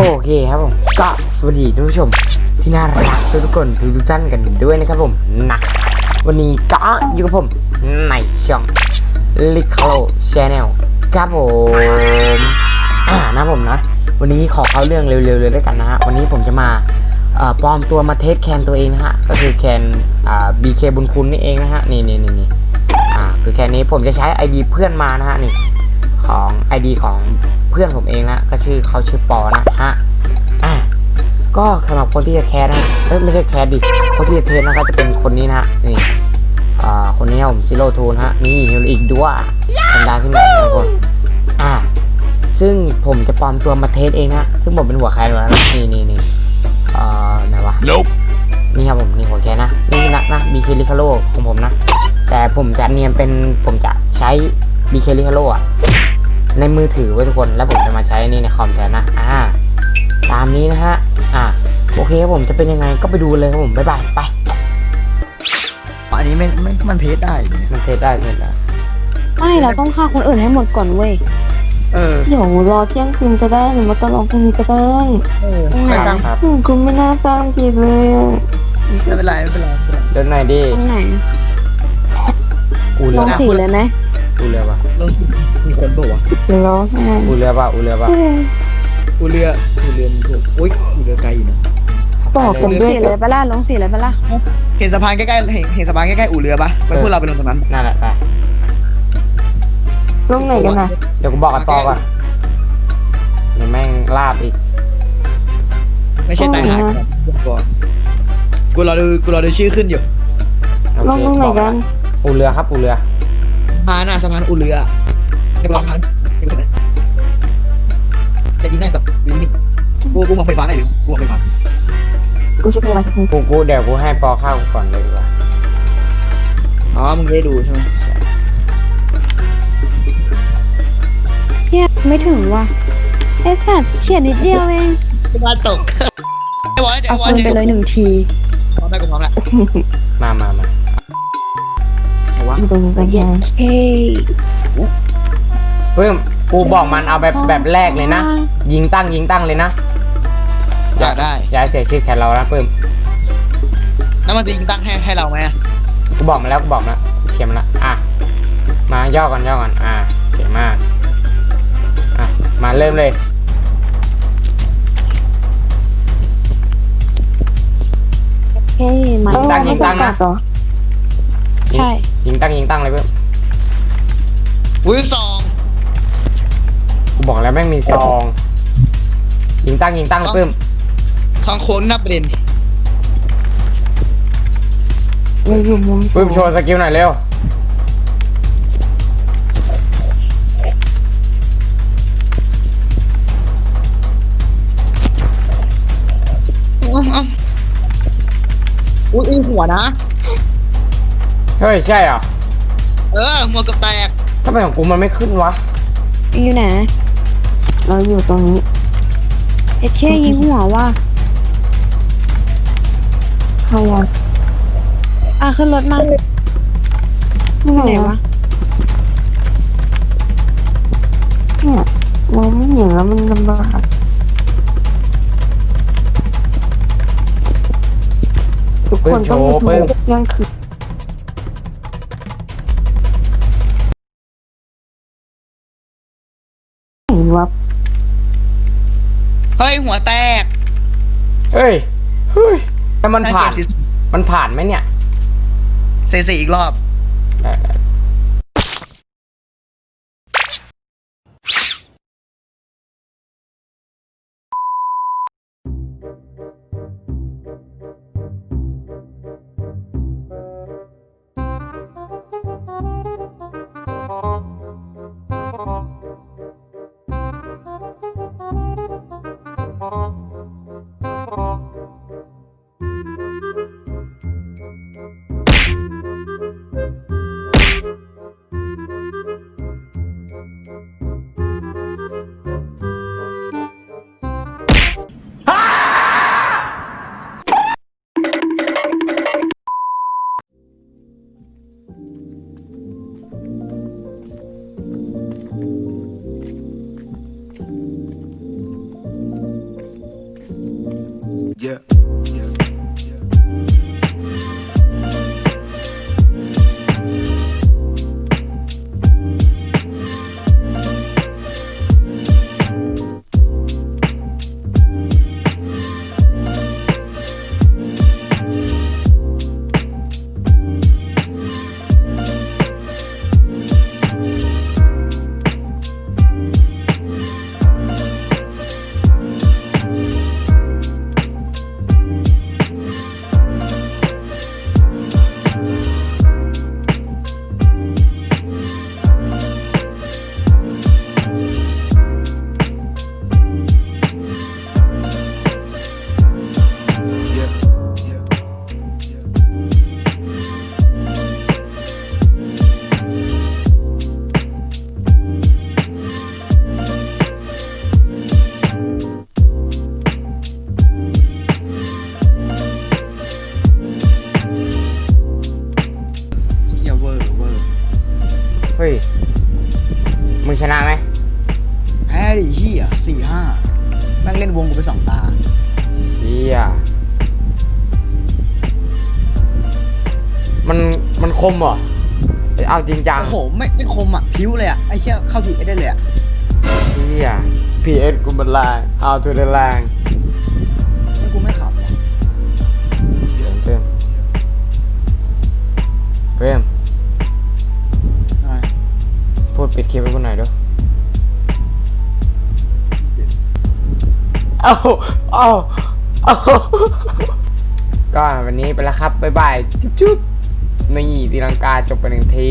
โอเคครับผมก็สวัสดีท่านผู้ชมที่น่ารักทุกคนทุกท่านกันด้วยนะครับผมนะวันนี้ก็อยู่กับผมในช่อง l i c o Channel ครับผมอ่านะผมนะ วันนี้ขอเข้าเรื่องเร็วๆเลยแล้วยกันนะฮะวันนี้ผมจะมาปลอมตัวมาเทสแคนตัวเองนะฮะก็คือแคนอ่า BK บุญคุณนี่เองนะฮะนี่นี่นี่นี่อ่าคือแคนนี้ผมจะใช้ ID เพื่อนมานะฮะนี่ ของ ID ของเพื่อนผมเองนะ ก็ชื่อเขาชื่อปอนะฮะอ่าก็สำหรับคนที่จะแคสนะเอ้ยไม่ใช่แคสดิคนที่จะเทสนะก็จะเป็นคนนี้นะฮะนี่อ่าคนนี้ครับผมซิโร่ทูนะฮะนี่ฮิลอีกด้วยธรรมดาขึ้นมาทุกคนอ่าซึ่งผมจะปลอมตัวมาเทสเองนะซึ่งผมเป็นหัวแคนอยู่แล้วนะนี่นี่นี่เอ่อไหนวะ Nope. นี่ครับผมนี่หัวแคนนะนี่นะนะบีเคลิคาโลของผมนะ แต่ผมจะเนียนเป็นผมจะใช้บีเคลิคาโลอะ ในมือถือไว้ทุกคนแล้วผมจะมาใช้นี่ในคอมแทนนะอ่าตามนี้นะฮะอ่าโอเคครับผมจะเป็นยังไงก็ไปดูเลยครับผมบ๊ายบายไปอันนี้ไม่ไม่มันเพจได้เนี่ยมันเทสได้เทสได้ไม่เราต้องฆ่าคนอื่นให้หมดก่อนเว้ยเออเดี๋ยวรอเที่ยงคืนก็ได้หรือว่าจะลองพรุ่งนี้ก็ได้เออใครตั้งครับอืมคุณไม่น่าตามจีบเลยอะไม่เป็นไรไม่เป็นไรไม่เป็นไรเดินหน่อยดิตรงไหนอูเรืลองสีเลยไหม อูเรือปะลงสิมีคนบอกว่าหรือร้องไห้อูเรือปะอูเรือปะเอ้ยอูเรืออูเรือมีถูกอุ้ยอูเรือไกลอยู่นะบอกกันด้วย สีเลยปะล่ะลงสีเลยปะล่ะเห็นสะพานใกล้ๆเห็นเห็นสะพานใกล้ๆอูเรือปะไปพวกเราไปลงตรงนั้นนั่นแหละไปลงไหนกันนะเดี๋ยวกูบอกกันต่อก่อนเดี๋ยวแม่งลาบอีกไม่ใช่ตายหากันก่อนกูรอดูกูรอดูชื่อขึ้นอยู่โอลงเคตรงไหนบอกกัแล้วนอูเรือครับอูเรือสะ พานน่ะสะพานอูเรือจะบอกพันจะยิงได้สับยิงนี่กูกูมองไฟฟ้าได้หรือกูมองไฟฟ้ากูจะเป็นอะไรกูกูเดี๋ยวกูให้ปอเข้าก่อนเลยดีกว่าอ๋อมึงได้ดูใช่ไหมเนี่ยไม่ถึงว่ะไอ้สัตว์เฉียดนิดเดียวเองสะพานตกไอ้บอลไอ้เอาบอฟืลนไปเลยหนึ่งทีพร้อมได้กูพร้อมแล้วมามามา ไอ้วะอยู่ตรงนี้กันยังเฮ้ยเพิ่มกูบอกมันเอาแบบแบบแรกเลยนะ ยิงตั้งยิงตั้งเลยนะ อยากได้ อย่าให้เสียชื่อแคนเรานะเพิ่มแล้วมันจะยิงตั้งให้ให้เราไหมอะกูบอกมาแล้วกูบอกมาแล้วกูเขียนมาแล้วอะ มาย่อก่อนย่อก่อนอะเก่งมากอะมาเริ่มเลย เฮ้ยมันยิงตั้งยิงตั้งนะ ใช่ ยิงตั้งยิงตั้งเลยเพิ่มอุ้ยสองกูบอกแล้วแม่งมีซองยิงตั้งยิงตั้งเลยเพิ่มสองโค้งนับประเด็นเราอยู่มุมเพิ่มโชว์สกิลหน่อยเร็วอุ้ยอุ้ยหัวนะ เฮ้ย ใช่เหรอเออหัวกับแตกทำไมของกูมันไม่ขึ้นวะ อยู่ไหน เราอยู่ตรงนี้ เอ็ดแค่ยิงหัวว่าใครอะอะขึ้นรถมาไหนวะเนี่ยมองไม่เห็นแล้วมันลำบากทุกคนต้องมีเพิ่มโชว์เพิ่มเที่ยงคืน ว่าเฮ้ยหัวแตกเฮ้ยเฮ้ยแต่มันผ่านได้เก็บสิมันผ่านไหมเนี่ยเซซีอีกรอบ ได้ได้ Yeah. Yeah. ฮ้ย มึงชนะไหมแพ้ดิเฮียสี่ห้าแม่งเล่นวงกูไปสองตา เฮียมันมันคมเหรอเอาจริงจังโอ้โห ไม่ไม่คมอะพิ้วเลยอะ ไอ้เชี่ยเข้าผีได้เลยอะ เฮีย PS กูมันแรง How to the แรง เอาเอาเอาก็วันนี้ไปแล้วครับ บ๊ายบาย จุ๊บจุ๊บนี่ตีลังกาจบไปหนึ่งที